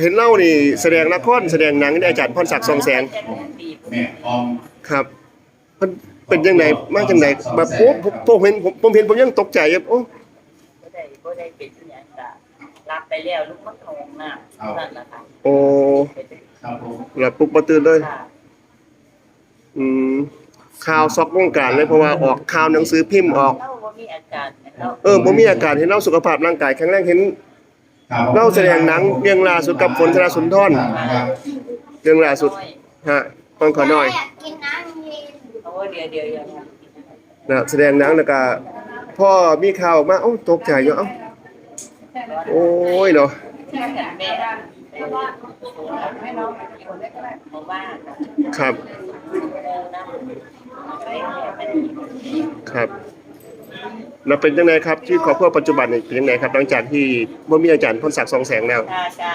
เห็นเล่านี่แสดงละครแสดงหนังนี่อาจารย์พรศักดิ์ทรงแสงแม่ออมครับมันเป็นยังไงมาจังไดแบบโอ้ผมผมเห็นผมผมเห็นผมยังตกใจครับโอ้บ่ได้บ่ได้เป็นอิหยังก็รับไปแล้วลูกมันเข้าห้องน้ำนั่นล่ะค่ะโอ้ครับผมหลับปุ๊บบ่ตื่นเลย ค่ะอืมข่าวซอกวงการเลยเพราะว่าออกข่าวหนังสือพิมพ์ออก เราบ่มีอาการเรา เออผมมีอาการเห็นเล่าสุขภาพร่างกายแข็งแรงเห็น ครับเล่าแสดงหนังเรื่องล่าสุดกับฝนธนาสุนทรนะครับเรื่องล่าสุดฮะฟังขอหน่อยกินน้ำเย็นโอ้เดี๋ยวเดี๋ยวเดี๋ยวค่ะนะแสดงหนังแล้วก็พ่อมีข่าวออกมาเอ้าตกใจอยู่เอ้าโอ้ยเนาะแม่ให้น้องมาบ้านครับนะไปแม่ไปดีครับ แล้วเป็นยังไงครับที่ครอบครัวปัจจุบันนี่เป็นยังไงครับหลังจากที่บ่มีอาจารย์พรศักดิ์ทรงแสงแล้วชาชา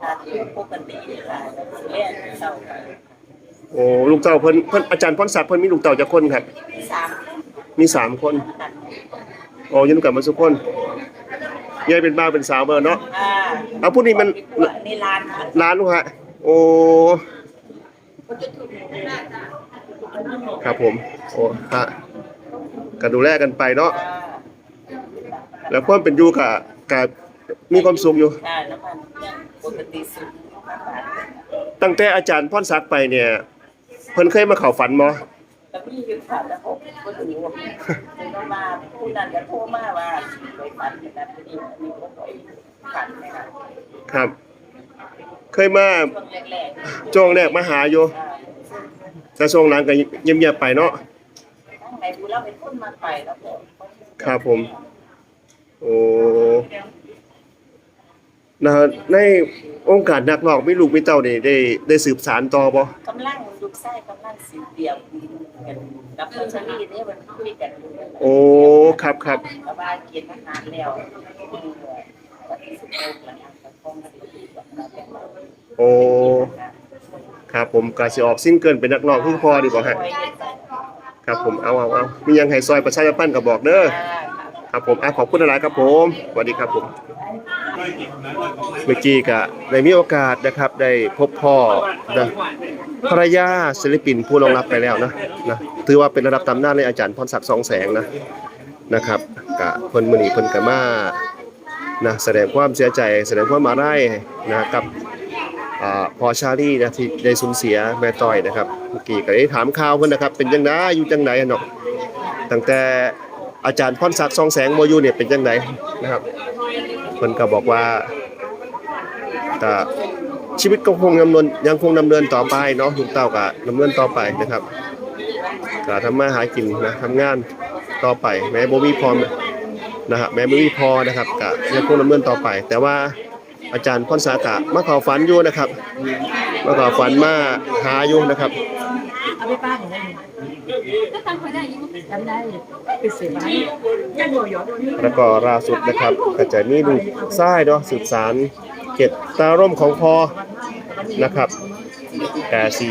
ชาที่ปกติค่ะเรียนเศร้าค่ะโอ้ลูกเต้าเพิ่นเพิ่นอาจารย์พรศักดิ์เพิ่นมีลูกเต้าจักคนครับสามมีสามคนค่ะโอ้อยืนกับมาสุกคนยายเป็นบ้าวเป็นสาวเบอร์เนาะอ่าเอาผู้นี้มันนี่ร้านค่ะร้านลูกฮะโอ้ครับผมโอ้ฮะ ก็ดูแลกันไปเนาะอ่าแล้วความเป็นอยู่กับกับมีความสุขอยู่อ่าน้ำมันยังปกติสุดค่ะตั้งแต่อาจารย์พรศักดิ์ไปเนี่ย เพิ่นเคยมาเข้าฝันบ่แต่พี่อยู่ค่ะแล้วผมก็ดูว่าเป็นก็มาผู้นั้นก็โทรมาว่าไปฝันแบบนี้มีคนไปฝันไหมคะครับ เคยมาช่วงแรกช่วงแรกมาหาอยู่ๆอ่าแต่ช่วงหลังก็เงียบๆไปเนาะทั้ง ไหนดูแล้วเป็นคนมาไปแล้วผมครับผม โอ้นะฮะในองค์การนักร้องมีลูกมีเต้านี่ได้ได้สืบสารต่อบ่กำลังลูกไส้กำลังสีเดียวกันกับพัชรีเนี่ยมันคุยกันอยู่โอ้ครับครับแล้วว่าเกียรติอาหารแล้ววันที่สิบหกแล้วนะกับคงสิบแบบนั้นโอ้ ครับผมก็สิออกซิงเกิลเป็นนักร้องคือพ่อดีบ่ฮะ ครับผมเอาเอาเอามีหยังให้ซอยประชาชนปั้นก็บอกเด้อครับผมอะขอบคุณหลายๆครับผมสวัสดีครับผมเมื่อกี้ก็ได้มีโอกาสนะครับได้พบพ่อนะภรรยาศิลปินผู้รองรับไปแล้วนะนะถือว่าเป็นระดับตำนานในอาจารย์พรศักดิ์สองแสงนะนะครับกะเพิ่นมื้อนี้เพิ่นก็มานะแสดงความเสียใจแสดงความมาได้นะกับอ่า พอชาลีนะที่ได้สูญเสียแม่ต้อยนะครับเมื่อกี้ก็ได้ถามข่าวเพิ่นนะครับ เป็นจังไดอยู่จังไดอะเนาะตั้งแต่อาจารย์พรศักดิ์ทองแสงโมยูเนี่ยเป็นจังไดนะครับเพิ่นก็บอกว่าก็ชีวิตก็คงดำเนินยังคงดำเนินต่อไปเนาะลูกเต้าก็ดำเนินต่อไปนะครับก็ทำมาหากินนะทำงานต่อไปแม้บ่มีพอนะครับแม้บ่มีพอนะครับก็ยังคงดำเนินต่อไป แต่ว่า อาจารย์พรสากะมาเขอฝันอยู่นะครับมาเขอฝันมาหาอยู่นะครับเอาไปป้าของได้ก็ทำเขาได้ยังทำได้ไปเสียบ้านยังบ่ยอดแล้วก็ล่าสุดนะครับก็จะมีลูกชายเนาะสืบสารเกตตาร่มของพอนะครับแต่สี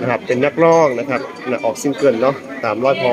นะครับเป็นนักร้องนะครับออกซิงเกิลเนาะตามร้อยพอ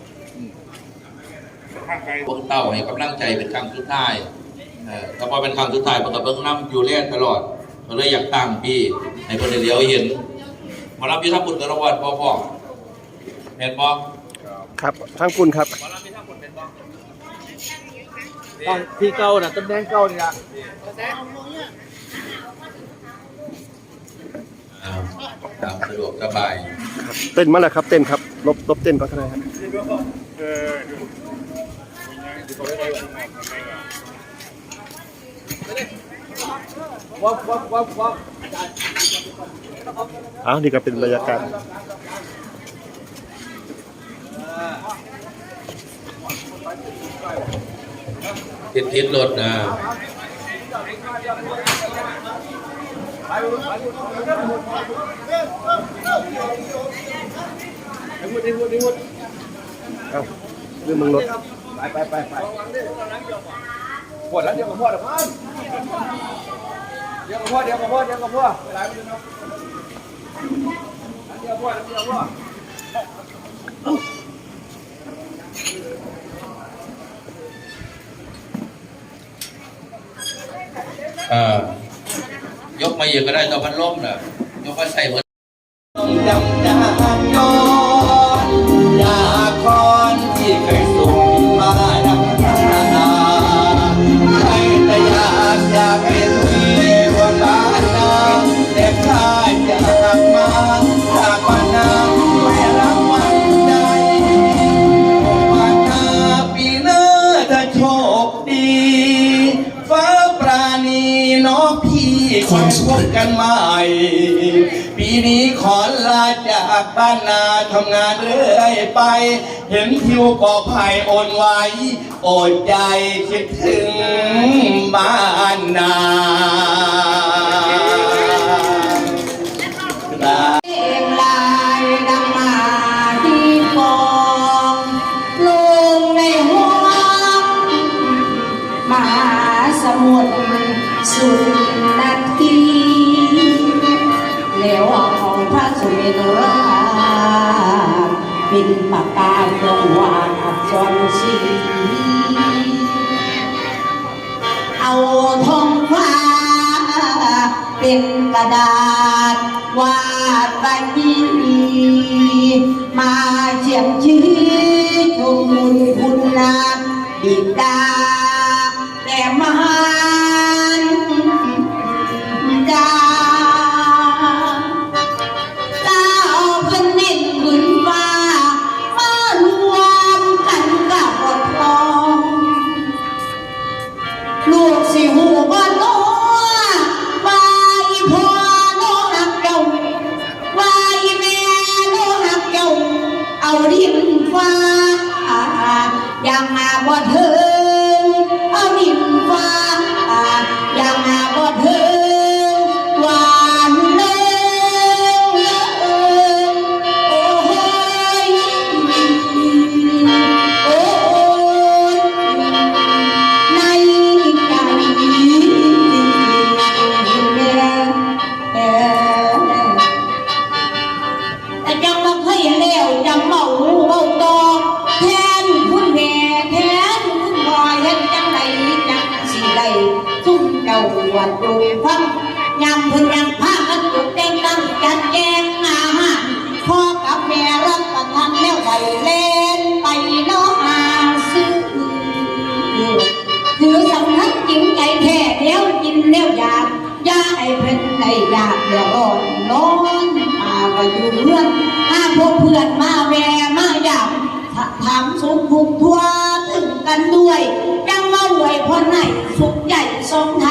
พวกเต้าให้กำลังใจเป็นครั้งสุดท้ายเออแต่พอเป็นครั้งสุดท้ายผมก็เบิ่งน้ำอยู่เล่นตลอดก็เลยอยากตั้งพี่ให้คนได้เลี้ยวเห็นหมารับอยู่ทั้งบุญกระวัดพ่อพ่อเห็นบ่ครับทั้งคุณครับต้องที่เก่าน่ะตำแหน่งเก่านี่ล่ะอ่าตามสะดวกสบาย เต้นมาแล้วครับ เต้นครับลบลบเต้นก็เท่าไหร่ครับเอ้าวนี่ก็เป็นบรรยากาศทิดทิดรถนะเอ้าเรื่องมึงรถ ไปไปไปปวดแล้วเดี๋ยวกับพ่อเดี๋ยวพ่อเดี๋ยวกับพ่อเดี๋ยวกับพ่อเดี๋ยวกับพ่อเวลาไม่ถึงเนาะเดี๋ยวพ่อเดี๋ยวพ่อเออยกมาเยอีกก็ได้ต่อพันล่มน่ะยกมาใส่หมือนดำดา บกันใหม่ ปีนี้ขอลาจากบ้านนาทำงานเรื่อยไป เห็นทิวกอไผ่โอนไว้โอดใจคิดถึงบ้านนาลาเองลาย เมรุราเป็นปากกาลงวาดอักษรสีเอาทองฟ้าเป็นกระดาษวาดใบมาเขียนชื่อชมมุนคุณนาบิดา ยังมาบ่ถึง ซุ่มเจ้าวัดดูฟังยำเพิ่นยังพากันจุดแต่งตั้งจัดแจงอาหารพ่อกับแม่รับประทานแล้วไปเล่นไปน้องอาซื้อคือสำนักจริงใจแท้เดี๋ยวกินแล้วอยากยาให้เพิ่นได้อยากเดือดร้อนนอนมาก็อยู่เพื่อนถ้าพวกเพื่อนมาแวมาอยากถามสุขทุกทั่วถึงกันด้วยยังมาอวยพรให้สุ ม